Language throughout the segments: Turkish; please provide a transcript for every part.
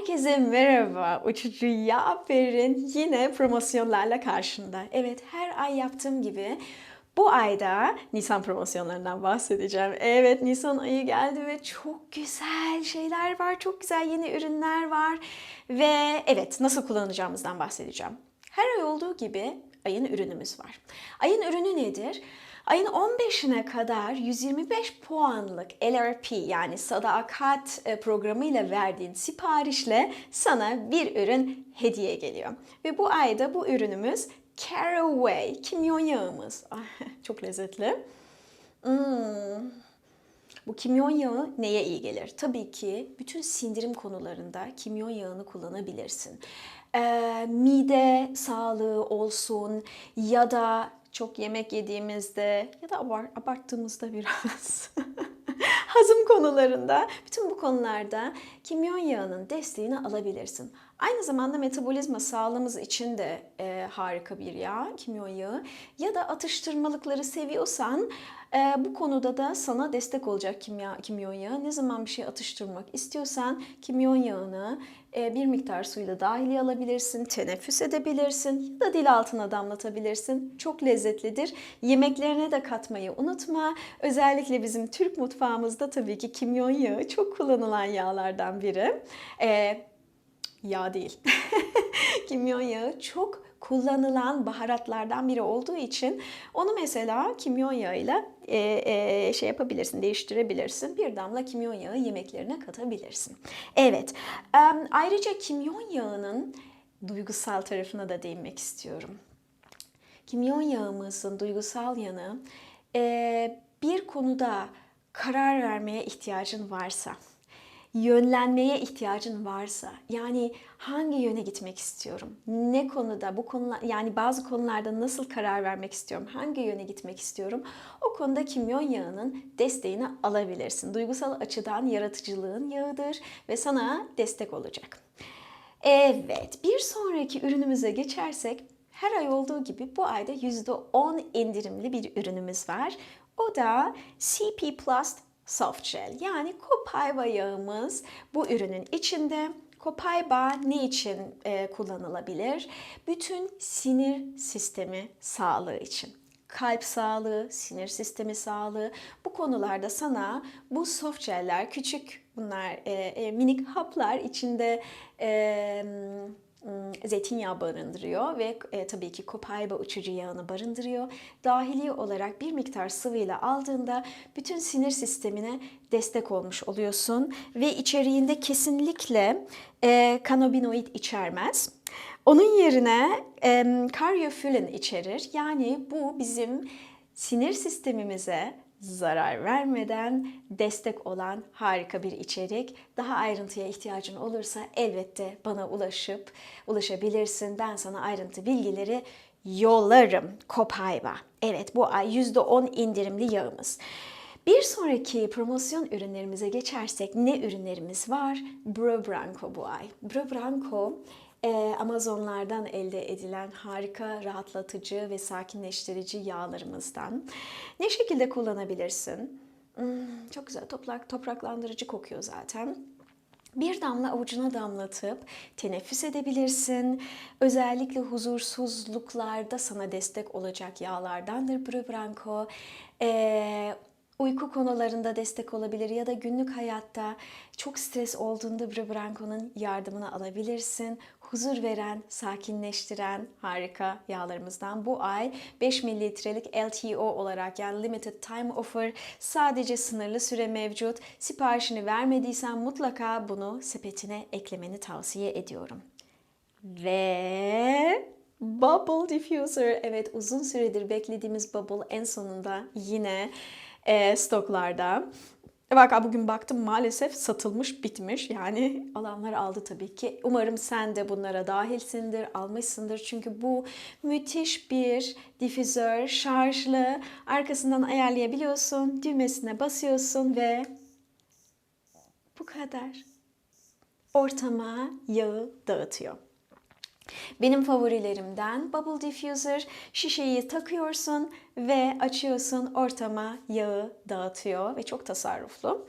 Herkese merhaba. Uçucu Yaper'in yine promosyonlarla karşında. Evet her ay yaptığım gibi bu ayda Nisan promosyonlarından bahsedeceğim. Evet Nisan ayı geldi ve çok güzel şeyler var. Çok güzel yeni ürünler var. Ve evet nasıl kullanacağımızdan bahsedeceğim. Her ay olduğu gibi ayın ürünümüz var. Ayın ürünü nedir? Ayın 15'ine kadar 125 puanlık LRP yani sadakat e, programıyla verdiğin siparişle sana bir ürün hediye geliyor. Ve bu ayda bu ürünümüz Caraway kimyon yağımız. Ah, Çok lezzetli. Hmm. Bu kimyon yağı neye iyi gelir? Tabii ki bütün sindirim konularında kimyon yağını kullanabilirsin. Ee, mide sağlığı olsun ya da çok yemek yediğimizde ya da abart- abarttığımızda biraz hazım konularında bütün bu konularda kimyon yağının desteğini alabilirsin. Aynı zamanda metabolizma sağlığımız için de e, harika bir yağ, kimyon yağı. Ya da atıştırmalıkları seviyorsan e, bu konuda da sana destek olacak kimya, kimyon yağı. Ne zaman bir şey atıştırmak istiyorsan kimyon yağını e, bir miktar suyla dahili alabilirsin, teneffüs edebilirsin ya da dil altına damlatabilirsin. Çok lezzetlidir. Yemeklerine de katmayı unutma. Özellikle bizim Türk mutfağımızda tabii ki kimyon yağı çok kullanılan yağlardan biri. E, yağ değil. kimyon yağı çok kullanılan baharatlardan biri olduğu için onu mesela kimyon yağıyla e, e, şey yapabilirsin, değiştirebilirsin. Bir damla kimyon yağı yemeklerine katabilirsin. Evet, em, ayrıca kimyon yağının duygusal tarafına da değinmek istiyorum. Kimyon yağımızın duygusal yanı e, bir konuda karar vermeye ihtiyacın varsa, yönlenmeye ihtiyacın varsa, yani hangi yöne gitmek istiyorum, ne konuda, bu konular, yani bazı konularda nasıl karar vermek istiyorum, hangi yöne gitmek istiyorum, o konuda kimyon yağının desteğini alabilirsin. Duygusal açıdan yaratıcılığın yağıdır ve sana destek olacak. Evet, bir sonraki ürünümüze geçersek her ay olduğu gibi bu ayda %10 indirimli bir ürünümüz var. O da CP Plus Soft Gel yani Copaiba yağımız bu ürünün içinde. Copaiba ne için e, kullanılabilir? Bütün sinir sistemi sağlığı için kalp sağlığı, sinir sistemi sağlığı bu konularda sana bu soft jeller küçük bunlar e, e, minik haplar içinde e, zeytinyağı barındırıyor ve e, tabii ki kopayba uçucu yağını barındırıyor. Dahili olarak bir miktar sıvıyla aldığında bütün sinir sistemine destek olmuş oluyorsun ve içeriğinde kesinlikle e, kanabinoid içermez. Onun yerine e, karyofülin içerir. Yani bu bizim sinir sistemimize zarar vermeden destek olan harika bir içerik. Daha ayrıntıya ihtiyacın olursa elbette bana ulaşıp ulaşabilirsin. Ben sana ayrıntı bilgileri yollarım. Kopayba. Evet bu ay %10 indirimli yağımız. Bir sonraki promosyon ürünlerimize geçersek ne ürünlerimiz var? Bro Branco bu ay. Bro Branco e, Amazonlardan elde edilen harika rahatlatıcı ve sakinleştirici yağlarımızdan. Ne şekilde kullanabilirsin? Hmm, çok güzel toprak topraklandırıcı kokuyor zaten. Bir damla avucuna damlatıp teneffüs edebilirsin. Özellikle huzursuzluklarda sana destek olacak yağlardandır Bro Branco. Ee, uyku konularında destek olabilir ya da günlük hayatta çok stres olduğunda Bro Branco'nun yardımını alabilirsin. Huzur veren, sakinleştiren harika yağlarımızdan bu ay 5 mililitrelik LTO olarak yani Limited Time Offer sadece sınırlı süre mevcut. Siparişini vermediysen mutlaka bunu sepetine eklemeni tavsiye ediyorum. Ve Bubble Diffuser. Evet uzun süredir beklediğimiz Bubble en sonunda yine e, stoklarda. Bak bugün baktım maalesef satılmış bitmiş yani alanlar aldı tabii ki. Umarım sen de bunlara dahilsindir, almışsındır. Çünkü bu müthiş bir difüzör, şarjlı. Arkasından ayarlayabiliyorsun, düğmesine basıyorsun ve bu kadar. Ortama yağı dağıtıyor. Benim favorilerimden Bubble Diffuser. Şişeyi takıyorsun ve açıyorsun ortama yağı dağıtıyor ve çok tasarruflu.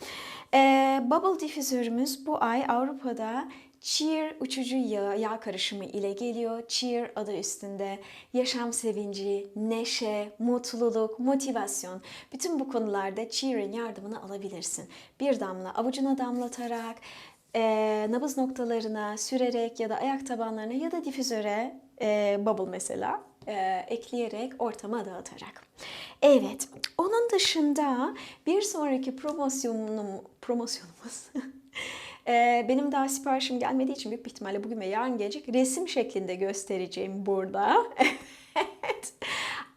Ee, Bubble Diffuser'ımız bu ay Avrupa'da Cheer uçucu yağ, yağ karışımı ile geliyor. Cheer adı üstünde yaşam sevinci, neşe, mutluluk, motivasyon. Bütün bu konularda Cheer'in yardımını alabilirsin. Bir damla avucuna damlatarak, e, nabız noktalarına sürerek ya da ayak tabanlarına ya da difüzöre e, bubble mesela e, ekleyerek ortama dağıtarak. Evet, onun dışında bir sonraki promosyonum, promosyonumuz Ee, benim daha siparişim gelmediği için büyük bir ihtimalle bugün ve yarın gelecek. Resim şeklinde göstereceğim burada. evet.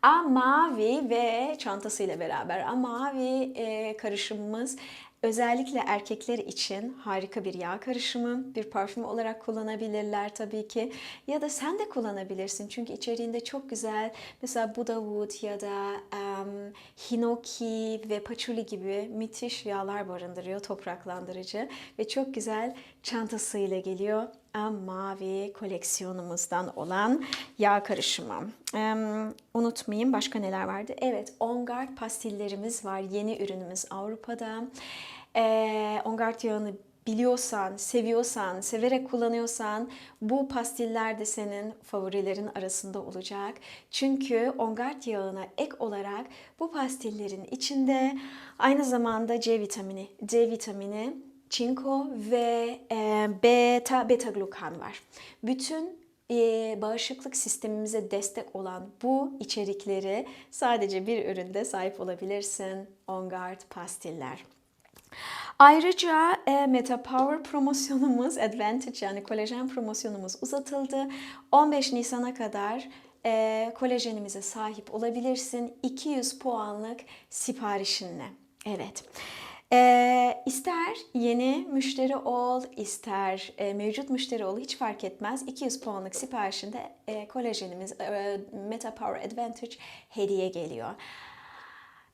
A mavi ve çantasıyla beraber. A mavi e, karışımımız özellikle erkekler için harika bir yağ karışımı. Bir parfüm olarak kullanabilirler tabii ki. Ya da sen de kullanabilirsin. Çünkü içeriğinde çok güzel mesela Buddha Wood ya da um, Hinoki ve Patchouli gibi müthiş yağlar barındırıyor. Topraklandırıcı ve çok güzel çantasıyla geliyor. Mavi koleksiyonumuzdan olan yağ karışımı. Um, unutmayayım başka neler vardı? Evet, On Guard pastillerimiz var. Yeni ürünümüz Avrupa'da. Ee, On Guard yağını biliyorsan, seviyorsan, severek kullanıyorsan bu pastiller de senin favorilerin arasında olacak. Çünkü On Guard yağına ek olarak bu pastillerin içinde aynı zamanda C vitamini, C vitamini, çinko ve e, beta beta glukan var. Bütün e, bağışıklık sistemimize destek olan bu içerikleri sadece bir üründe sahip olabilirsin. On Guard pastiller. Ayrıca e, Meta Power promosyonumuz, Advantage yani kolajen promosyonumuz uzatıldı. 15 Nisan'a kadar e, kolajenimize sahip olabilirsin 200 puanlık siparişinle. Evet. E, ister yeni müşteri ol, ister e, mevcut müşteri ol hiç fark etmez. 200 puanlık siparişinde e, kolajenimiz e, Meta Power Advantage hediye geliyor.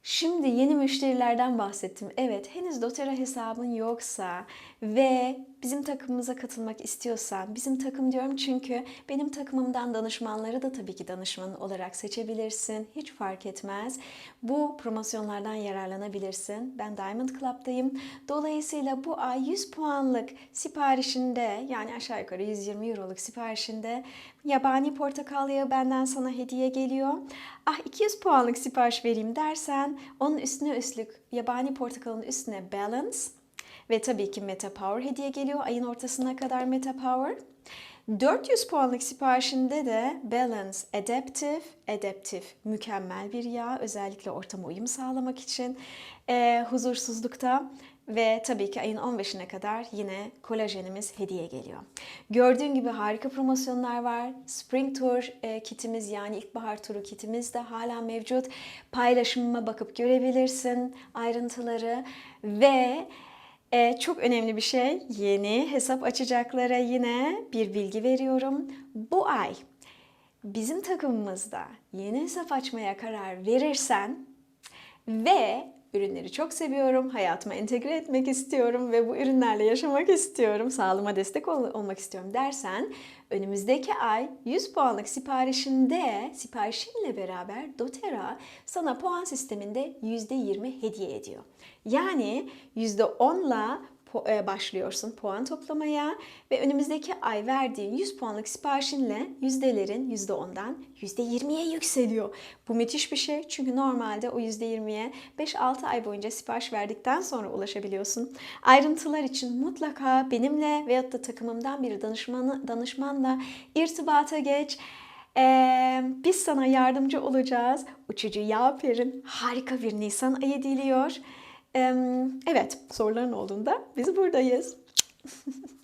Şimdi yeni müşterilerden bahsettim. Evet, henüz doTERRA hesabın yoksa ve bizim takımımıza katılmak istiyorsan, bizim takım diyorum çünkü benim takımımdan danışmanları da tabii ki danışman olarak seçebilirsin. Hiç fark etmez. Bu promosyonlardan yararlanabilirsin. Ben Diamond Club'dayım. Dolayısıyla bu ay 100 puanlık siparişinde yani aşağı yukarı 120 euroluk siparişinde yabani portakal yağı benden sana hediye geliyor. Ah 200 puanlık sipariş vereyim dersen onun üstüne üstlük yabani portakalın üstüne balance ve tabii ki Meta Power hediye geliyor. Ayın ortasına kadar Meta Power. 400 puanlık siparişinde de Balance Adaptive, Adaptive mükemmel bir yağ. Özellikle ortama uyum sağlamak için e, huzursuzlukta ve tabii ki ayın 15'ine kadar yine kolajenimiz hediye geliyor. Gördüğün gibi harika promosyonlar var. Spring Tour e, kitimiz yani ilkbahar turu kitimiz de hala mevcut. Paylaşımıma bakıp görebilirsin ayrıntıları ve ee, çok önemli bir şey yeni hesap açacaklara yine bir bilgi veriyorum. Bu ay bizim takımımızda yeni hesap açmaya karar verirsen ve ürünleri çok seviyorum, hayatıma entegre etmek istiyorum ve bu ürünlerle yaşamak istiyorum, sağlığıma destek ol- olmak istiyorum dersen önümüzdeki ay 100 puanlık siparişinde siparişinle beraber doTERRA sana puan sisteminde %20 hediye ediyor. Yani %10'la po- e, başlıyorsun puan toplamaya ve önümüzdeki ay verdiğin 100 puanlık siparişinle yüzdelerin %10'dan %20'ye yükseliyor. Bu müthiş bir şey çünkü normalde o %20'ye 5-6 ay boyunca sipariş verdikten sonra ulaşabiliyorsun. Ayrıntılar için mutlaka benimle veyahut da takımımdan bir danışmanı, danışmanla irtibata geç. Ee, biz sana yardımcı olacağız. Uçucu yağ perin harika bir Nisan ayı diliyor. Evet, soruların olduğunda biz buradayız.